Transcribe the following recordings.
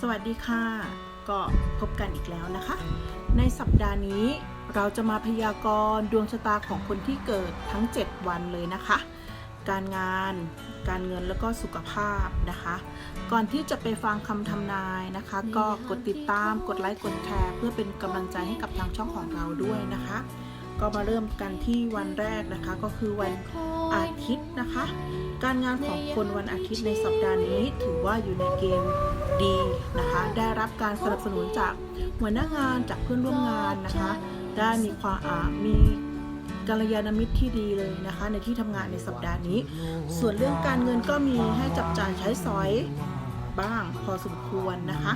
สวัสดีค่ะ ก็พบกันอีกแล้วนะคะ ในสัปดาห์นี้เราจะมาพยากรณ์ดวงชะตาของคนที่เกิดทั้ง 7 วันเลยนะคะ การงาน การเงินแล้วก็สุขภาพนะคะ ก่อนที่จะไปฟังคำทำนายนะคะ ก็กดติดตามกดไลค์กดแชร์เพื่อเป็นกำลังใจให้กับทางช่องของเราด้วยนะคะ ก็มาเริ่มกันที่วันแรกนะคะก็คือวันอาทิตย์นะคะ การงานของคนวันอาทิตย์ในสัปดาห์นี้ถือว่าอยู่ในเกณฑ์ดีนะคะ ได้รับการสนับสนุนจากหัวหน้างานจากเพื่อนร่วมงานนะคะ ได้มีความอามีกัลยาณมิตรที่ดีเลยนะคะ ในที่ทำงานในสัปดาห์นี้ ส่วนเรื่องการเงินก็มีให้จับจ่ายใช้สอยบ้างพอสมควรนะคะ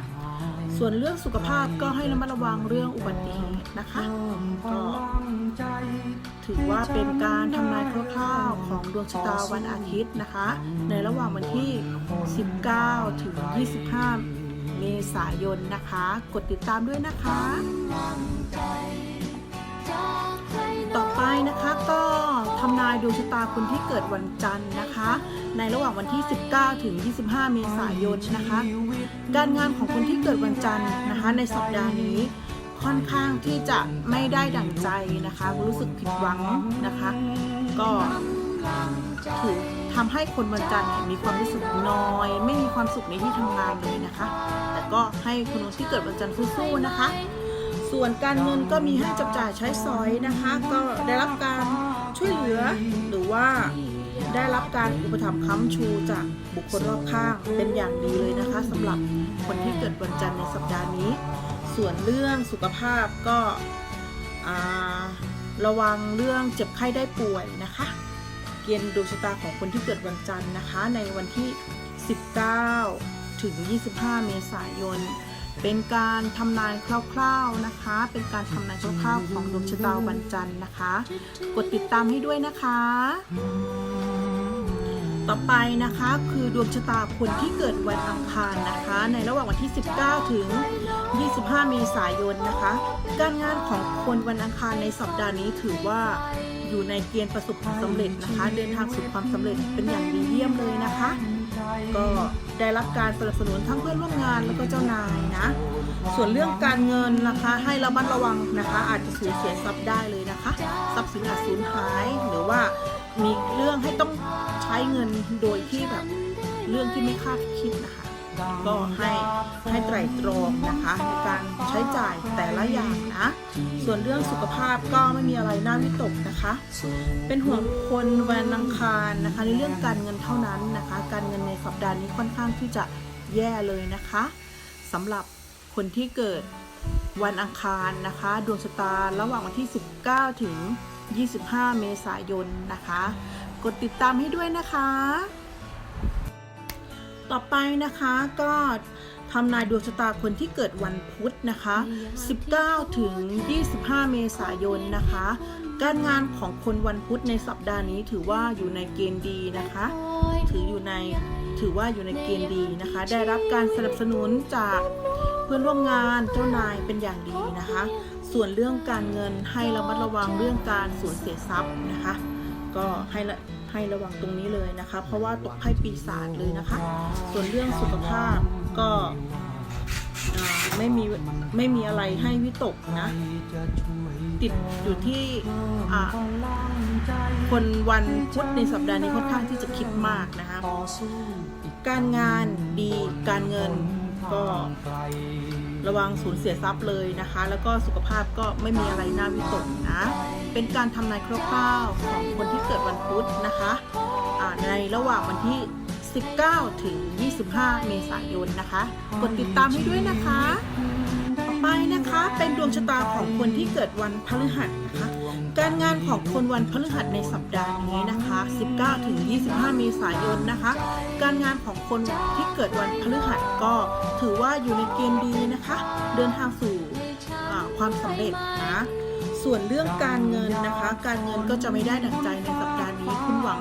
ส่วนเรื่องสุขภาพก็ให้ระมัดระวังเรื่องอุบัติเหตุนะคะก็ถือว่าเป็นการทำนายคร่าวๆของดวงชะตาวันอาทิตย์นะคะ ในระหว่างวันที่ 19 ถึง 25 เมษายนนะคะ กดติดตามด้วยนะคะ ต่อไปนะคะก็ ทำนายดวงชะตาคนที่เกิดวันจันทร์นะคะ ในระหว่างวันที่ 19 ถึง 25 เมษายนนะคะ การงานของคนที่เกิดวันจันทร์นะคะ ในสัปดาห์นี้ค่อนข้างที่จะไม่ได้ดั่งใจนะคะ รู้สึกผิดหวังนะคะ ก็ถือทำให้คนวันจันทร์มีความรู้สึกน้อย ไม่มีความสุขในที่ทำงานเลยนะคะ แต่ก็ให้คนที่เกิดวันจันทร์สู้ๆนะคะ ส่วนการเงินก็มีให้จับจ่ายใช้สอยนะคะ ก็ได้รับการ ช่วยเหลือ หรือว่าได้รับการอุปถัมภ์ค้ำชูจากบุคคลรอบข้างเป็นอย่างดีเลยนะคะสำหรับคนที่เกิดวันจันทร์ในสัปดาห์นี้ ส่วนเรื่องสุขภาพก็ระวังเรื่องเจ็บไข้ได้ป่วยนะคะ เกณฑ์ดวงชะตาของคนที่เกิดวันจันทร์นะคะ ในวันที่ 19 ถึง 25 เมษายน เป็นการทำนายคร่าวๆนะคะ เป็นการทำนายคร่าวๆของดวงชะตาวันจันทร์นะคะ กดติดตามให้ด้วยนะคะ ต่อไปนะคะคือดวงชะตาคนที่เกิดวันอังคารนะคะ ในระหว่างวันที่ 19 ถึง 25 เมษายนนะคะ การงานของคนวันอังคารในสัปดาห์นี้ถือว่าอยู่ในเกณฑ์ประสบความสำเร็จนะคะ เดินทางสู่ความสำเร็จเป็นอย่างดีเยี่ยมเลยนะคะ ก็ได้รับการสนับสนุนทั้งเพื่อนร่วมงานแล้วก็เจ้านายนะ ส่วนเรื่องการเงินนะคะให้ระมัดระวังนะคะ อาจจะสูญเสียทรัพย์ได้เลยนะคะ ทรัพย์สินอาจสูญหายหรือว่ามีเรื่องให้ต้องใช้เงินโดยที่แบบเรื่องที่ไม่คาดคิดนะคะ ก็ให้ให้ไตร่ตรองนะคะในการใช้จ่ายแต่ละอย่างนะ ส่วนเรื่องสุขภาพก็ไม่มีอะไรน่าวิตกนะคะ เป็นห่วงคนวันอังคารนะคะ ในเรื่องการเงินเท่านั้นนะคะ การเงินในสัปดาห์นี้ค่อนข้างที่จะแย่เลยนะคะสำหรับคนที่เกิดวันอังคารนะคะดวงชะตาระหว่างวันที่ 19 ถึง 25 เมษายนนะคะ กดติดตามให้ด้วยนะคะ ต่อไปนะคะก็ทำนายดวงชะตาคนที่เกิดวันพุธนะคะ 19 ถึง 25 เมษายนนะคะ การงานของคนวันพุธในสัปดาห์นี้ถือว่าอยู่ในเกณฑ์ดีนะคะ ถืออยู่ในถือว่าอยู่ในเกณฑ์ดีนะคะ ได้รับการสนับสนุนจากเพื่อนร่วมงานเจ้านายเป็นอย่างดีนะคะ ส่วนเรื่องการเงินให้ระมัดระวังเรื่องการสูญเสียทรัพย์นะคะ ก็ให้ละ ให้ระวังตรงนี้เลยนะคะ เพราะว่าตกไพ่ปีศาจเลยนะคะ ส่วนเรื่องสุขภาพก็ไม่มีไม่มีอะไรให้วิตกนะ ติดอยู่ที่คนวันพุธในสัปดาห์นี้ค่อนข้างที่จะคิดมากนะคะ การงานดีการเงินก็ ระวังสูญเสียทรัพย์เลยนะคะ แล้วก็สุขภาพก็ไม่มีอะไรน่าวิตกนะ เป็นการทำนายคร่าวๆของคนที่เกิดวันพุธนะคะในระหว่างวันที่ 19 ถึง 25 เมษายนนะคะ กดติดตามให้ด้วยนะคะ เป็นดวงชะตาของคนที่เกิดวันพฤหัสนะคะ การงานของคนวันพฤหัสในสัปดาห์นี้นะคะ 19ถึง25 เมษายนนะคะ การงานของคนที่เกิดวันพฤหัสก็ถือว่าอยู่ในเกณฑ์ดีนะคะ เดินทางสู่ความสำเร็จนะ ส่วนเรื่องการเงินนะคะ การเงินก็จะไม่ได้ดังใจในสัปดาห์นี้คุณหวัง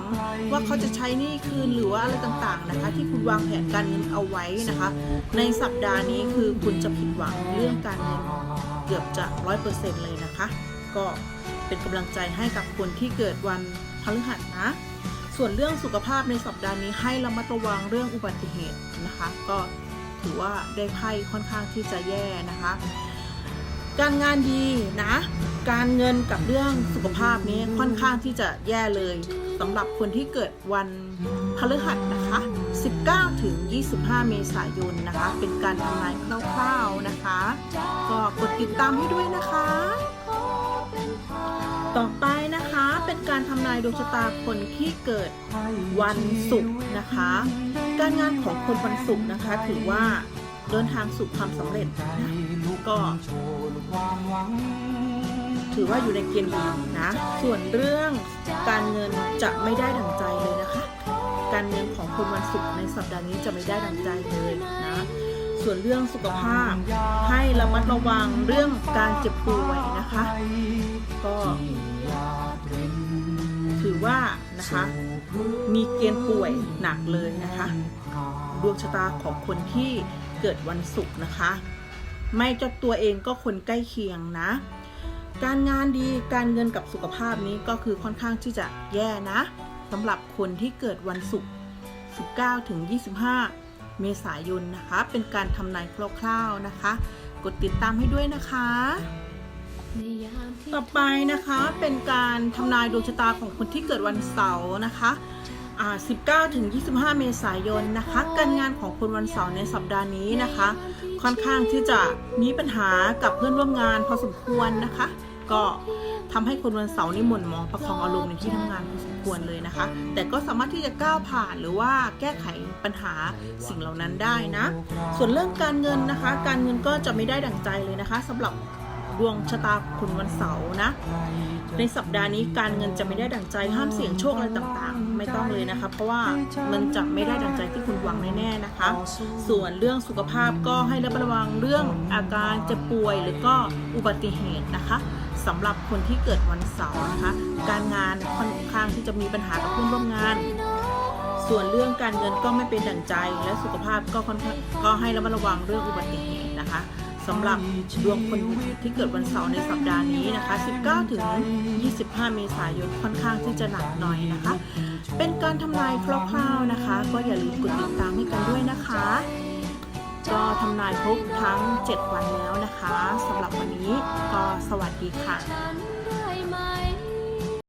ว่าเขาจะใช้นี้คืนหรือว่าอะไรต่างๆนะคะ ที่คุณวางแผนการเงินเอาไว้นะคะ ในสัปดาห์นี้คือคุณจะผิดหวังเรื่องการเงินเกือบจะร้อยเปอร์เซ็นต์เลยนะคะ ก็เป็นกำลังใจให้กับคนที่เกิดวันพฤหัสนะส่วนเรื่องสุขภาพในสัปดาห์นี้ให้ระมัดระวังเรื่องอุบัติเหตุนะคะ ก็ถือว่าได้ไพ่ค่อนข้างที่จะแย่นะคะ การงานดีนะ การเงินกับเรื่องสุขภาพนี้ค่อนข้างที่จะแย่เลยสำหรับคนที่เกิดวันพฤหัสนะคะ 19 ถึง 25 เมษายนนะคะ เป็นการทำนายคร่าวๆนะคะ ก็กดติดตามให้ด้วยนะคะ ต่อไปนะคะเป็นการทำนายดวงชะตาคนที่เกิดวันศุกร์นะคะ การงานของคนวันศุกร์นะคะถือว่า เดินทางสู่ความสำเร็จนะก็ถือว่าอยู่ในเกณฑ์ดีนะ ส่วนเรื่องการเงินจะไม่ได้ดังใจเลยนะคะ การเงินของคนวันศุกร์ในสัปดาห์นี้จะไม่ได้ดังใจเลยนะ ส่วนเรื่องสุขภาพให้ระมัดระวังเรื่องการเจ็บป่วยนะคะ ก็ ถือว่านะคะมีเกณฑ์ป่วยหนักเลยนะคะดวงชะตาของคนที่เกิดวันศุกร์นะคะ ไม่จ้าตัวเองก็คนใกล้เคียงนะ การงานดีการเงินกับสุขภาพนี้ก็คือค่อนข้างที่จะแย่นะสำหรับคนที่เกิดวันศุกร์ 19 ถึง 25 เมษายนนะคะ เป็นการทำนายคร่าวๆนะคะ กดติดตามให้ด้วยนะคะ ต่อไปนะคะเป็นการทำนายดวงชะตาของคนที่เกิดวันเสาร์นะคะ19ถึง25 เมษายนนะคะ การงานของคนวันเสาร์ในสัปดาห์นี้นะคะ ค่อนข้างที่จะมีปัญหากับเพื่อนร่วมงานพอสมควรนะคะ ก็ทำให้คนวันเสาร์นี่หม่นมองประคองอารมณ์ในที่ทำงานพอสมควรเลยนะคะ แต่ก็สามารถที่จะก้าวผ่านหรือว่าแก้ไขปัญหาสิ่งเหล่านั้นได้นะ ส่วนเรื่องการเงินนะคะ การเงินก็จะไม่ได้ดั่งใจเลยนะคะสำหรับ ดวงชะตาคุณวันเสาร์นะ ในสัปดาห์นี้การเงินจะไม่ได้ดั่งใจห้ามเสี่ยงโชคอะไรต่างๆ ไม่ต้องเลยนะคะเพราะว่ามันจะไม่ได้ดั่งใจที่คุณหวังแน่ๆนะคะ ส่วนเรื่องสุขภาพก็ให้ระมัดระวังเรื่องอาการเจ็บป่วยหรือก็อุบัติเหตุนะคะสำหรับคนที่เกิดวันเสาร์นะคะ การงานค่อนข้างที่จะมีปัญหากับเพื่อนร่วมงานส่วนเรื่องการเงินก็ไม่เป็นดั่งใจ และสุขภาพก็ค่อนข้างก็ให้ระมัดระวังเรื่องอุบัติเหตุนะคะ สำหรับดวงคนที่เกิดวันเสาร์ในสัปดาห์นี้นะคะ 19 ถึง 25 เมษายนค่อนข้างที่จะหนักหน่อยนะคะ เป็นการทำนายคร่าวๆนะคะ ก็อย่าลืมกดติดตามให้กันด้วยนะคะ ก็ทำนายครบทั้ง 7 วันแล้วนะคะสำหรับวันนี้ก็สวัสดีค่ะ